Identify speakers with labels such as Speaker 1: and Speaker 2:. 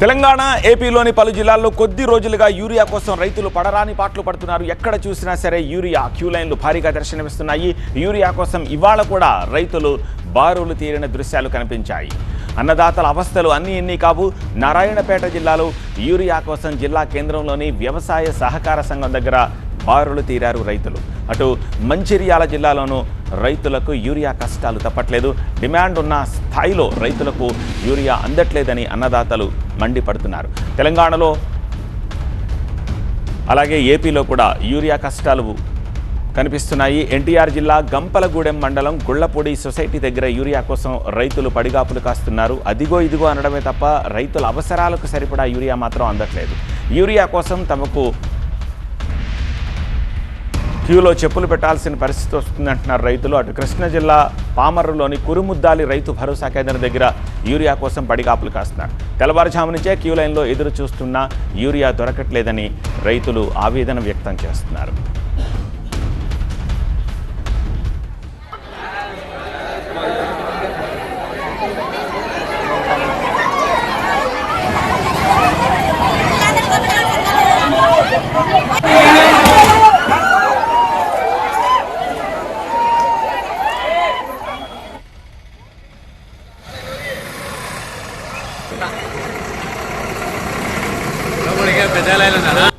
Speaker 1: తెలంగాణ ఏపీలోని పలు జిల్లాల్లో కొద్ది రోజులుగా యూరియా కోసం రైతులు పడరాని పాటలు పడుతున్నారు. ఎక్కడ చూసినా సరే యూరియా క్యూ లైన్లు భారీగా దర్శనమిస్తున్నాయి. యూరియా కోసం ఇవాళ కూడా రైతులు బారులు తీరిన దృశ్యాలు కనిపించాయి. అన్నదాతల అవస్థలు అన్నీ ఇన్ని కావు. నారాయణపేట జిల్లాలో యూరియా కోసం జిల్లా కేంద్రంలోని వ్యవసాయ సహకార సంఘం దగ్గర బారులు తీరారు రైతులు. అటు మంచిర్యాల జిల్లాలోనూ రైతులకు యూరియా కష్టాలు తప్పట్లేదు. డిమాండ్ ఉన్న స్థాయిలో రైతులకు యూరియా అందట్లేదని అన్నదాతలు మండిపడుతున్నారు. తెలంగాణలో అలాగే ఏపీలో కూడా యూరియా కష్టాలు కనిపిస్తున్నాయి. ఎన్టీఆర్ జిల్లా గంపలగూడెం మండలం గుళ్ళపూడి సొసైటీ దగ్గర యూరియా కోసం రైతులు పడిగాపులు కాస్తున్నారు. అదిగో ఇదిగో అనడమే తప్ప రైతుల అవసరాలకు సరిపడా యూరియా మాత్రం అందట్లేదు. యూరియా కోసం తమకు క్యూలో చెప్పులు పెట్టాల్సిన పరిస్థితి వస్తుందంటున్నారు రైతులు. అటు కృష్ణా జిల్లా పామర్రులోని కురుముద్దాలి రైతు భరోసా కేంద్రం దగ్గర యూరియా కోసం పడిగాపులు కాస్తున్నారు. తెల్లవారుజాము నుంచే క్యూ లైన్లో ఎదురు చూస్తున్నా యూరియా దొరకట్లేదని రైతులు ఆవేదన వ్యక్తం చేస్తున్నారు.
Speaker 2: Vamos ligar, pedala ela na